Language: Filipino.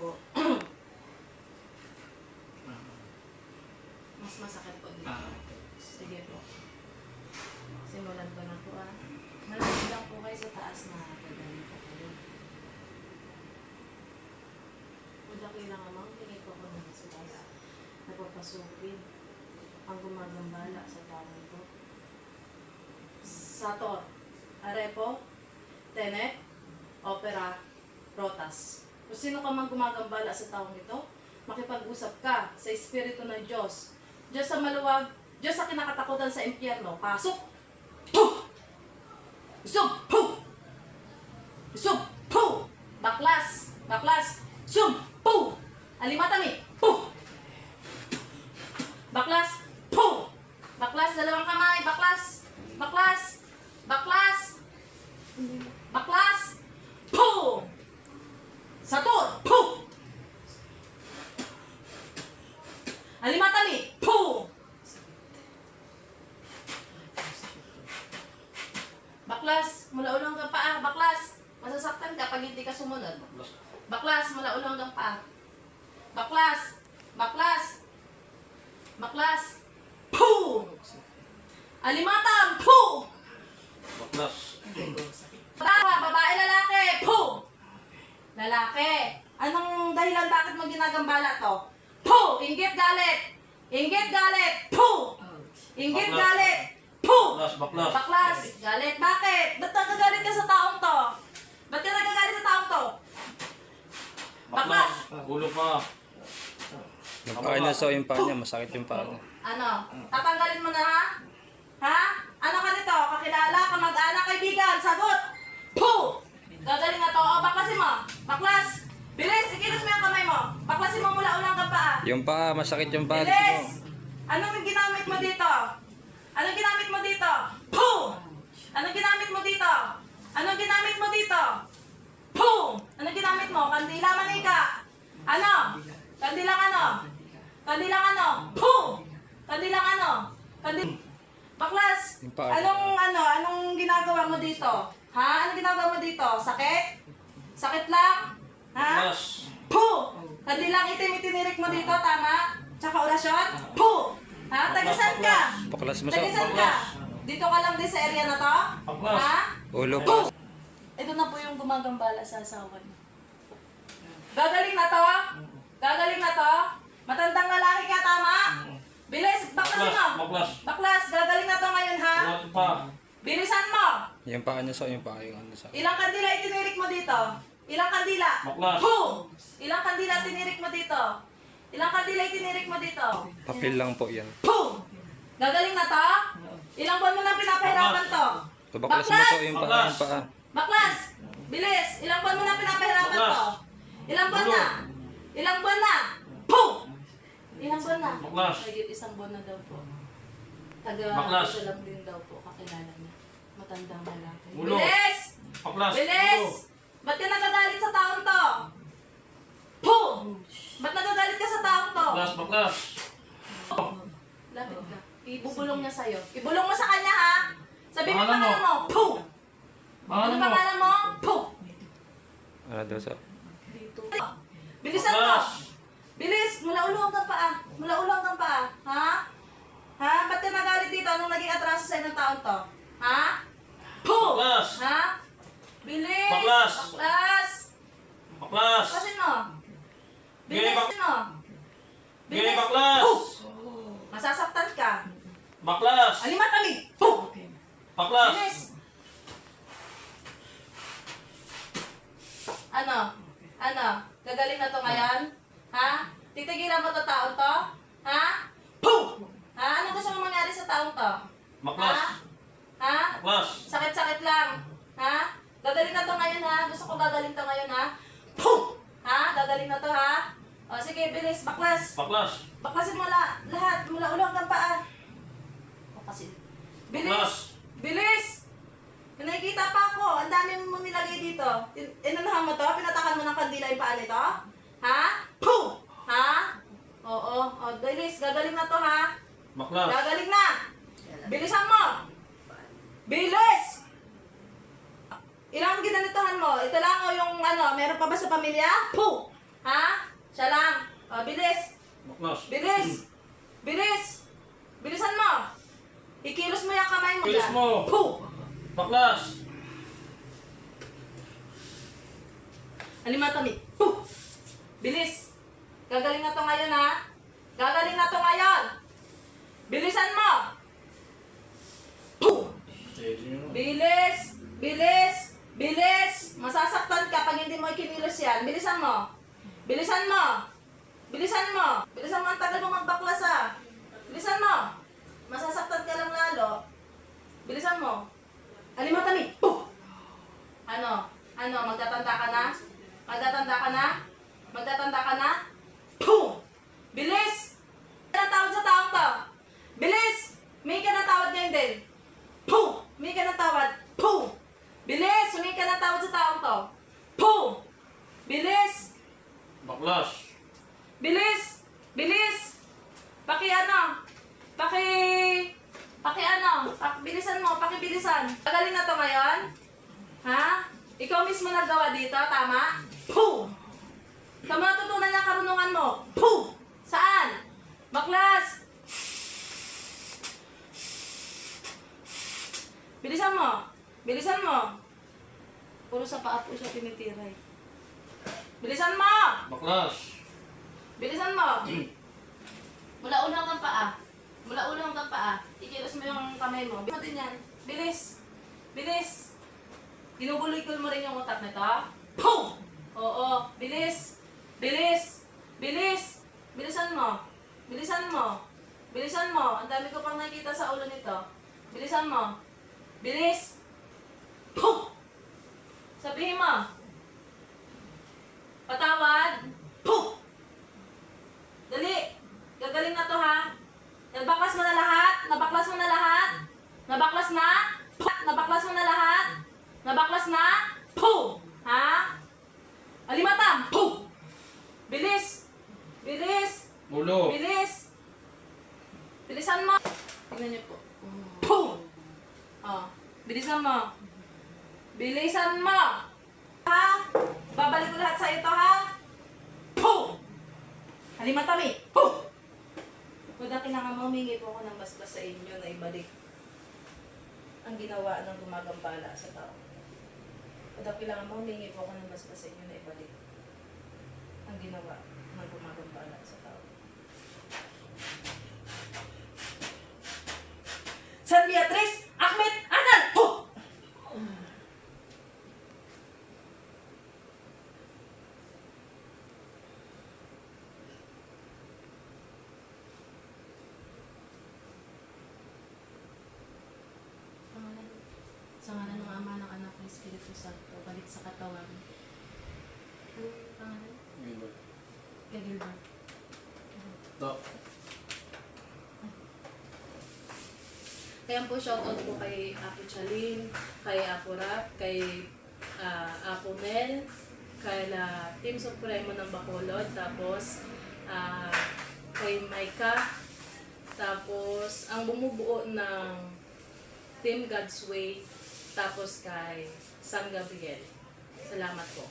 po. Mas masakit po dito. Ah, Sige po. Simulan ko na po ah. Malapit lang po kayo sa taas na gagawin ko kayo. Kung kailangan mo, tingin ko ko na sa taas. Napapasukin ang gumagambala sa tao ito. Sator, Arepo, Tenet, Opera, Rotas. Kung sino ka man gumagambala sa taong ito, makipag-usap ka sa Espiritu ng Diyos. Diyos sa maluwag, Diyos sa kinakatakutan sa impyerno, pasok! Puh! Isog! Puh! Isog! Puh! Baklas! Baklas! Sum! Puh! Alimatami! Puh! Baklas! Puh! Baklas! Dalawang kamay! Baklas! Baklas! Baklas! Baklas! Puh! Satur! Puh! Alimatami! Puh! Baklas, mula ulo hanggang paa. Baklas, masasaktan ka pag hindi ka sumunod. Baklas, mula ulo hanggang paa. Baklas, baklas, baklas. Puh! Alimatam! Puh! Baklas. Babae, babae, lalaki! Lalaki. Anong dahilan bakit mo ginagambala to? Puh! Inggit galit! Inggit galit! Puh! Inggit Baklas. galit! Puh! Baklas, baklas. Baklas! Galit! Bakit? Ba't nagagalit ka sa taong to? Ba't ka nagagalit sa taong to? Baklas. Ulo pa. Nagpakain na sa yung paa niya, masakit yung paa niya. Ano? Tatanggalin mo na ha? Ha? Ano ka nito? Kakilala? Kamag-anak? Kaibigan? Sagot! Puh! Gagaling na to. O, baklasin mo. Baklas! Bilis! Ikilos mo yung kamay mo. Baklasin mo mula ulang ka paa. Yung paa, masakit yung paa. Bilis! Anong ginamit mo dito? Anong ginamit mo dito? Puh! Anong ginamit mo dito? Anong ginamit mo dito? Puh! Anong ginamit mo? Kandila manika. Ano? Kandilang ano? Kandilang ano? Puh! Kandilang ano? Kandil... Baklas! Anong ano? Anong ginagawa mo dito? Ha? Anong ginagawa mo dito? Sakit? Sakit lang? Ha? Baklas. Puh! Kandilang itim itinirik mo dito, tama? Tsaka orasyon? Puh! Ha? Tagasan ka? Baklas mo sa Tagasan ka? Dito ka lang din sa area na to? Baklas. Ha? ulo pa. Ito na po yung gumagambala sa asawa niya. Gagaling na to? Gagaling na to? Matandang lalaki ka, tama? Bilis, baklasin Baklas. mo. Baklas. Baklas, gagaling na to ngayon, ha? Ulo pa. Bilisan mo. Yung paa niya sa yung paa yung ano sa. Ilang kandila itinirik mo dito? Ilang kandila? Baklas. Puh! Ilang kandila tinirik mo dito? Ilang kandila itinirik mo dito? Papel lang po yan. Puh! Gagaling na to? Ilang buwan mo na pinapahirapan to? So, baklas mo sa yung paa Baklas. yung paa. Baklas! Bilis! Ilang buwan mo na pinapahirapan Baklas. to? Ilang buwan na? Ilang buwan na? Puh! Ilang buwan na? Baklas. Higit isang buwan na daw po. Taga Baklas. lang din daw po kakilala niya. Matandang lalaki. Ulo. Bilis! Baklas. Bilis! Ulo. Ba't ka nagagalit sa taong to? Puh! Ba't nagagalit ka sa taong to? Baklas, baklas. Lapit ka. Ibubulong niya sa'yo. Ibulong mo sa kanya ha? Sabi mo Pangalan pangalan mo. Puh! Ano mo. pangalan mo? Puh! Ano daw sa... Dito. Bilisan mo! Baklas. Bilis! Mula ulo hanggang paa. Mula ulo hanggang paa. Ha? Ha? Ba't ka nagalit dito? Anong naging atraso sa ng taon to? Ha? Puh! Baklas. Ha? Bilis! Baklas. Baklas! Baklas. Mo! Bilis Gini, bak- mo! Gini, baklas. Puh! Masasaktan ka. Baklas. Alimatami! Puh! Baklas. Bilis! Ano? Ano? Gagaling na to ngayon? Ha? Titigilan mo to taon to? Ha? Puh! Ha? Ano gusto mo mangyari sa taong to? Baklas. Ha? Ha? Baklas. Sakit-sakit lang. Ha? Gagaling na to ngayon ha? Gusto ko gagaling to ngayon ha? Ha? Gagaling na to ha? O sige, bilis. Baklas. Baklas. Baklasin mo la, lahat. Mula ulo hanggang paa. Baklasin. Bilis! Baklas. Bilis! May nakikita pa ako. Ang dami mo nilagay dito. In- Inunahan mo to? Pinatakan mo ng kandila yung paa nito? Ha? Puh! Ha? Oo. O, bilis. Gagaling na to ha? Baklas. Gagaling na! Bilisan mo! Bilis! Ilang ginanituhan mo? Ito lang o yung ano, meron pa ba sa pamilya? Puh! Ha? Siya lang. O, bilis. Baklas. Bilis! Bilis! Bilisan mo! Ikilos mo yung kamay mo Bilis dyan. mo. Puh! Baklas. Alimatami. Puh! Bilis! Gagaling na to ngayon ha. Gagaling na to ngayon. Bilisan mo! Puh! Bilis! Bilis! Bilis! Masasaktan ka pag hindi mo ikinilos yan. Bilisan mo! Bilisan mo! Bilisan mo! Bilisan mo ang tagal mo magbaklas ah! Bilisan mo! Masasaktan ka lang lalo. Bilisan mo! Alimatami! Puh! Ano? Ano? Magtatanda ka na? Magtatanda ka na? Magtatanda ka na? Puh! Bilis! May ka tawad sa taong to! Bilis! May ka na tawad ngayon din! Puh! May ka na! Bilis! May ka na tawad sa taong to! Puh! Bilis! Baklas. Bilis! Bilis! Paki ano? Paki... Paki ano? Pak, bilisan mo, pakibilisan. Magaling na to ngayon? Ha? Ikaw mismo nagawa dito, tama? Puh! Saan mo natutunan yung karunungan mo? Puh! Saan? Baklas! Bilisan mo! Bilisan mo! Puro sa paa po siya tinitiray. Bilisan mo! Baklas. Bilisan mo. Mula ulo hanggang paa. Mula ulo hanggang paa. Ikilos mo yung kamay mo. Bilis mo din yan. Bilis. Bilis. Ginuguloy-gul mo rin yung utak nito. Pum! Oo. Bilis. Bilis. Bilis. Bilisan mo. Bilisan mo. Bilisan mo. Ang dami ko pang nakikita sa ulo nito. Bilisan mo. Bilis. Pum! Sabihin mo. Patawad. Pum! Dali! Gagaling na to ha! Nabaklas mo na lahat? Nabaklas mo na lahat? Nabaklas na? Puh! Nabaklas mo na lahat? Nabaklas na? Puh! Ha? Alimatam! Puh! Bilis! Bilis! Ulo. Bilis! Bilisan mo! Tingnan niyo po. Puh! Oh, bilisan mo. Bilisan mo! Ha? Babalik ko lahat sa ito ha? Puh! Halimatami! Puh! Kuda kailangan mo, humingi po ako ng basbas sa inyo na ibalik ang ginawa ng gumagambala sa tao. Kuda kailangan mo, humingi po ako ng basbas sa inyo na ibalik ang ginawa ng gumagambala sa tao. San Beatriz! Ahmed! Anan! Puh! Pangalan. Sa ngalan ng Ama, ng Anak, ng Espiritu Santo, balik sa katawan. Ano pangalan? Kay Gilbert. Dok. Kaya po shoutout po kay Apo Chalin, kay Apo Rap, kay ah, Apo Mel, kay la Team Supremo ng Bacolod, tapos ah, kay Maika, tapos ang bumubuo ng Team God's Way, tapos kay San Gabriel. Salamat po.